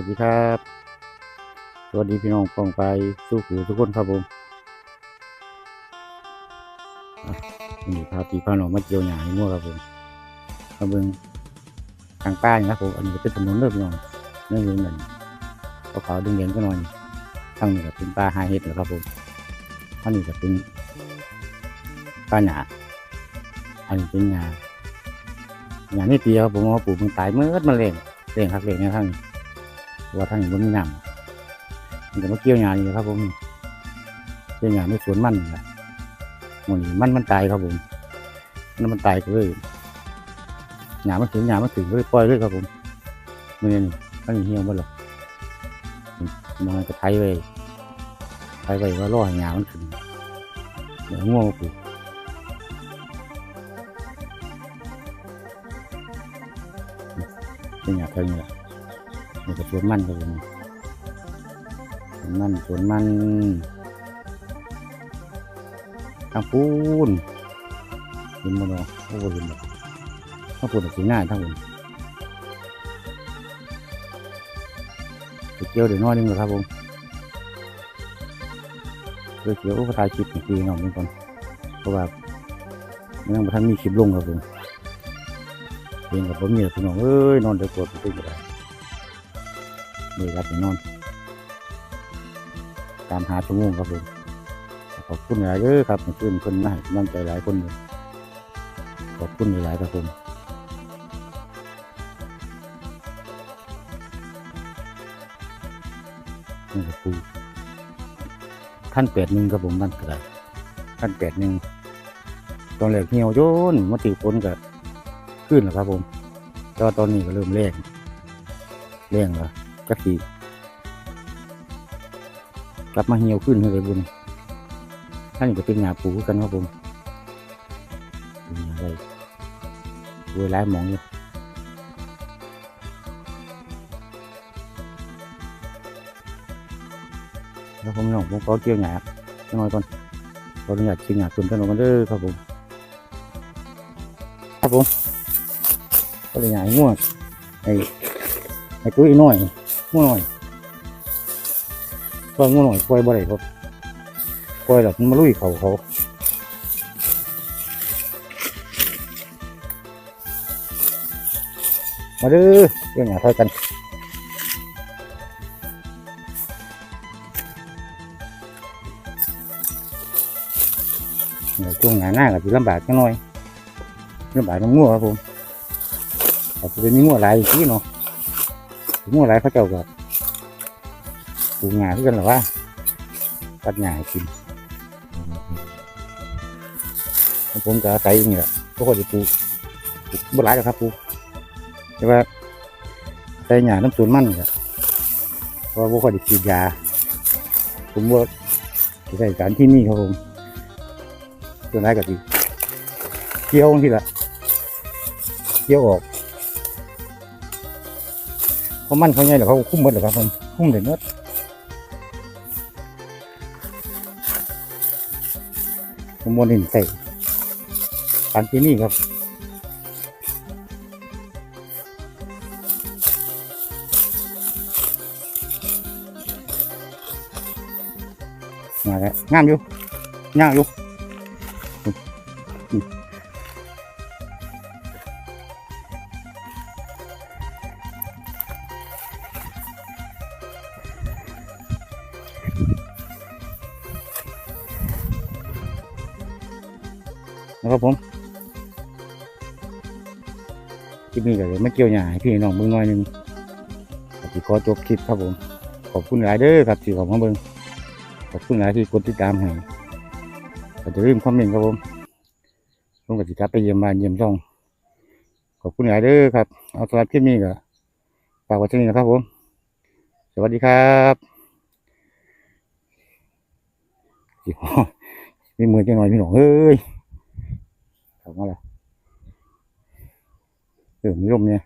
วัสดีครับ สวัสดีพี่น้องปองไปสู้หูทุกคนครับผมอะวันนี้พาพี่พาน้องมาเจียวหยาให้มั่วครับผมมาเบิ่งทางป้ายนะครับผมอันนี้เป็นถนนเลิกพี่น้องเนื่องจากนั้นเขาขาวดึงเด่นก็หน่อยทางนี้ก็เป็นปลาหาเห็ดนะครับผมอันนี้ก็เป็นปลาหยาอันนี้เป็นหยาหยาไม่เปียครับผมเอาปลูกมันตายเมื่อมันเล่งเล่งครับเล่งในทางนี้ ว่าทางนี้มันมีน้ำมันก็มาเกี่ยวหญ้านี่แหละครับผมเกี่ยวหญ้าในสวนมันนี่แหละมันนี่มันมันตายครับผมมันมันตายก็เลยหญ้ามันถึงหญ้ามันถึงก็เลยปล่อยเลยครับผมมันนี่มันเหี่ยวหมดหรอกมันก็ไถไว้ไถไว้ว่ารอให้หญ้ามันถึงเดี๋ยวง่วงมาปลูเป็นหญ้าเท่านี้แหละ นี่ก็สวนมันครับผมสวนมันสวนมันทางปูนเห็นมันเนาะโอ้โหเห็นบบทางปูนสีหน้าทั้งผมไปเกี่ยวเดี๋ยวน้อยนึงเลยครับผมเกี่ยวเกี่ยวก็ถ่ายคลิปอีกทีหน่อยนึงก่อนเพราะว่ายังไม่ทันมีคลิปลงครับผมเองกับผมเนี่ยพี่น้องเอ้ยนอนเดี๋ยวปวดไปตึ้งก็ได้ เลยรับไปนอนตามหาชั่วโมงครับผมขอบคุณหลายเด้อครับเมื่อคืนคนมาให้กำลังใจหลายคนเลยขอบคุณหลายครับผมนี่ก็คือขั้นแปดหนึ่งครับผมมั่นกระไรขั้นแปดหนึ่งตอนแรกเหี่ยวโยนมาติฝนกับขึ้นแล้วครับผมก็ตอนนี้ก็เริ่มแรงแรงแล้ว กะทิกลับมาเหี่ยวขึ้นเลยบุญท่านก็เป็นหยาปูกันครับผมหยาอะไรเวลาหมองอยู่แล้วผมน้องผมขอเกี่ยวหยาหน่อยก่อนขออนุญาตชิมหยาขึ้นถนนกันเด้อครับผมครับผมก็เลยหยาง่วงไอ้ไอ้ตุ้ยน้อย งูหน่อยปล่อยงูหน่อยปล่อยบ่ได้ครับปล่อยแล้วมันมาลุยเขาเขามาเด้อเรื่องหาเท่ากันเนี่ยช่วงหนาหน้าก็จะลำบากจังหน่อยลำบากน้ำงูครับผมแต่เป็นมีงูหลายที่เนาะ มั่วไรเขาเจ้าก็ปลูกหญ้าที่กันหรอวะตัดหญ้าให้กินผมก็อาศัยอย่างนี้แหละก็คอยจะปลูกปลูกบ่หลายหรอกครับปลูกแต่ว่าใส่หญ้าน้ำสูนมั่นก็เพราะว่าบ่ค่อยได้ฉีดยา ผมว่าจะใช้สารที่นี่ครับผมส่วนไรก็ดีเกี่ยวที่ละเกี่ยวออก เขามันเขาใหญ่หรอเขาคุ้มหมดหรอครับผมคุ้มเลยเนอะผมโมนินใส่ปานที่นี่ครับมาแล้วงามอยู่งามอยู่ นะครับผมคลิปนี้ก็เลยไม่เกี่ยวหยาให้พี่น้องเบิ่งหน่อยหนึงก็สิขอจบคลิปครับผม ขอบคุณหลายเด้อครับที่ขอบมาเบิ่งขอบคุณหลายที่กดติดตามให้ก็จะลืมคอมเมนต์ครับผมผมก็สิกลับไปเยี่ยมบ้านเยี่ยมช่อง ขอบคุณหลายเด้อครับ เอาสำหรับคลิปนี้ก็ฝากไว้ที่นี่นะครับผม สวัสดีครับสิขอมีมือจังหน่อยพี่น้องเอ้ย มว่าอะไรเออมีลมเนี่ย